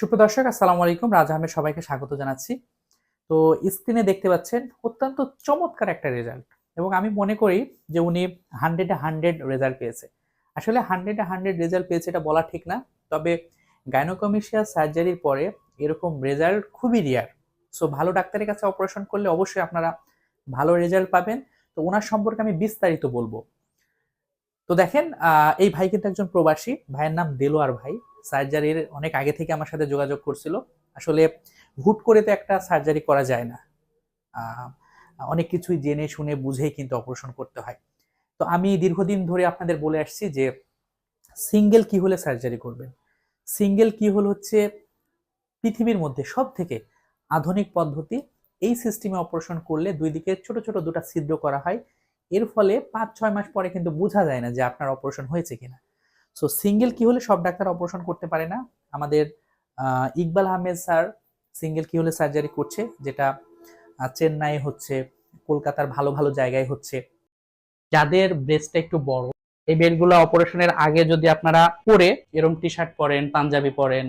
সুপ্রদর্শক আসসালামু আলাইকুম। রাজা আহমেদ সবাইকে স্বাগত জানাচ্ছি। তো স্ক্রিনে দেখতে পাচ্ছেন অত্যন্ত চমৎকার একটা রেজাল্ট এবং আমি মনে করি যে উনি হান্ড্রেডে হান্ড্রেড রেজাল্ট পেয়েছে। আসলে হান্ড্রেডে হান্ড্রেড রেজাল্ট পেয়েছে এটা বলা ঠিক না, তবে গাইনোকমিশিয়া সার্জারির পরে এরকম রেজাল্ট খুবই রিয়ার সো ভালো ডাক্তারের কাছে অপারেশন করলে অবশ্যই আপনারা ভালো রেজাল্ট পাবেন। তো ওনার সম্পর্কে আমি বিস্তারিত বলব। তো দেখেন এই ভাই কিন্তু একজন প্রবাসী, ভাইয়ের নাম দেলোয়ার ভাই। সার্জারির অনেক আগে থেকে আমার সাথে যোগাযোগ করছিল। আসলে হুট করে তো একটা সার্জারি করা যায় না। অনেক কিছুই জেনে শুনে বুঝেই কিন্তু অপারেশন করতে হয়। তো আমি দীর্ঘদিন ধরে আপনাদের বলে আসছি যে সিঙ্গেল কি হলে সার্জারি করবেন? সিঙ্গেল কি হল হচ্ছে পৃথিবীর মধ্যে সব থেকে আধুনিক পদ্ধতি। এই সিস্টেমে অপারেশন করলে দুই দিকে ছোট ছোট দুটা ছিদ্র করা হয়। এর ফলে পাঁচ ছয় মাস পরে কিন্তু বোঝা যায় না যে আপনার অপারেশন হয়েছে কিনা। সো সিঙ্গেল কি হলে সব ডাক্তার অপারেশন করতে পারে না? আমাদের ইকবাল আহমেদ স্যার সিঙ্গেল কি হলে সার্জারি করছে? যেটা চেন্নাই হচ্ছে, কলকাতার ভালো ভালো জায়গায় হচ্ছে। যাদের ব্রেস্টটা একটু বড়, এই বেডগুলো অপারেশনের আগে যদি আপনারা পরে এরকম টি শার্ট পরেন, পাঞ্জাবি পরেন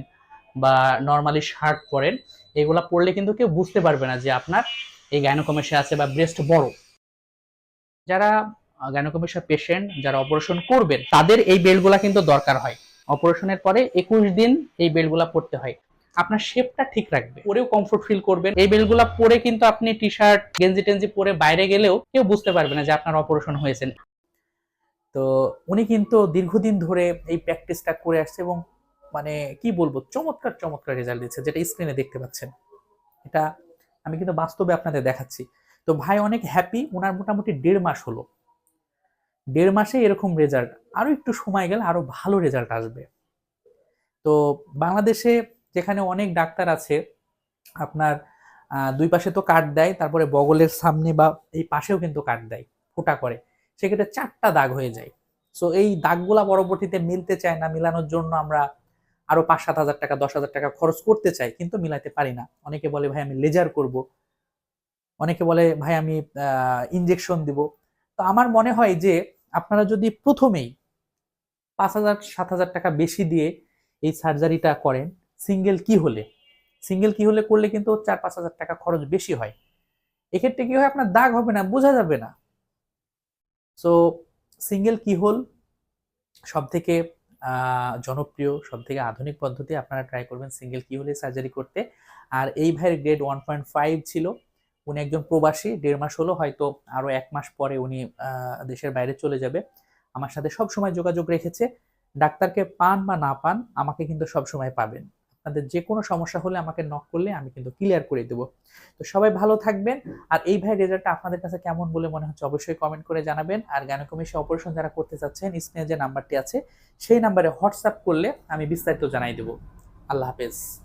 বা নর্মালি শার্ট পরেন, এগুলা পরলে কিন্তু কেউ বুঝতে পারবে না যে আপনার এই গাইনোকমেশিয়া আছে বা ব্রেস্ট বড়। যারা গাইনোকমেশিয়া পেশেন্ট যারা অপারেশন করবেন, তাদের এই বেল্টগুলা কিন্তু দরকার হয়। অপারেশনের পরে একুশ দিন এই বেল্টগুলা পরতে হয়। আপনার শেপটা ঠিক রাখবে। পরেও কমফোর্ট ফিল করবেন। এই বেল্টগুলা পরে কিন্তু আপনি টি শার্ট গেঞ্জি টেঞ্জি পরে বাইরে গেলেও কেউ বুঝতে পারবে না যে আপনার অপারেশন হয়েছে। তো উনি কিন্তু দীর্ঘদিন ধরে এই প্র্যাকটিসটা করে আসছে এবং মানে কি বলব, চমৎকার চমৎকার রেজাল্ট দিচ্ছে, যেটা স্ক্রিনে দেখতে পাচ্ছেন। এটা আমি কিন্তু বাস্তবে আপনাদের দেখাচ্ছি। তো ভাই অনেক হ্যাপি ওনার মোটামুটি দেড় মাস হলো। দেড় মাসে এরকম রেজাল্ট আরও একটু সময় গেলে আরও ভালো রেজাল্ট আসবে। তো বাংলাদেশে যেখানে অনেক ডাক্তার আছে, আপনার দুই পাশে তো কাট দেয়, তারপরে বগলের সামনে বা এই পাশেও কিন্তু কাট দেয়, ফোটা করে। সেক্ষেত্রে চারটা দাগ হয়ে যায়। সো এই দাগগুলা পরবর্তীতে মিলতে চায় না, মিলানোর জন্য আমরা আরও পাঁচ সাত হাজার টাকা, দশ হাজার টাকা খরচ করতে চাই, কিন্তু মিলাতে পারি না। অনেকে বলে, ভাই, আমি লেজার করব। অনেকে বলে, ভাই, আমি ইনজেকশন দিব। তো আমার মনে হয় যে আপনারা যদি প্রথমেই পাঁচ হাজার, সাত হাজার টাকা বেশি দিয়ে এই সার্জারিটা করেন, সিঙ্গেল কি হলে? সিঙ্গেল কি হলে করলে কিন্তু চার, পাঁচ হাজার টাকা খরচ বেশি হয়। এক্ষেত্রে কি হয়? আপনার দাগ হবে না, বোঝা যাবে না। সো সিঙ্গেল কি হোল? সব থেকে জনপ্রিয় সব থেকে আধুনিক পদ্ধতি আপনারা ট্রাই করবেন সিঙ্গেল কি হলে সার্জারি করতে। আর এই ভাইয়ের গ্রেড ওয়ান পয়েন্ট ফাইভ ছিল। উনি একজন প্রবাসী, দেড় মাস হলো, হয়তো আরও এক মাস পরে উনি দেশের বাইরে চলে যাবে। আমার সাথে সব সময় যোগাযোগ রেখেছে। ডাক্তারকে পান বা না পান, আমাকে কিন্তু সব সময় পাবেন। আপনাদের যে কোনো সমস্যা হলে আমাকে নক করলে আমি কিন্তু ক্লিয়ার করে দেবো। তো সবাই ভালো থাকবেন। আর এই ভাই রেজাল্টটা আপনাদের কাছে কেমন বলে মনে হচ্ছে অবশ্যই কমেন্ট করে জানাবেন। আর গাইনোকমিশিয়া অপারেশন যারা করতে চাচ্ছেন স্ক্রিনে যে নাম্বারটি আছে, সেই নাম্বারে হোয়াটসঅ্যাপ করলে আমি বিস্তারিত জানাই দেবো। আল্লাহ হাফেজ।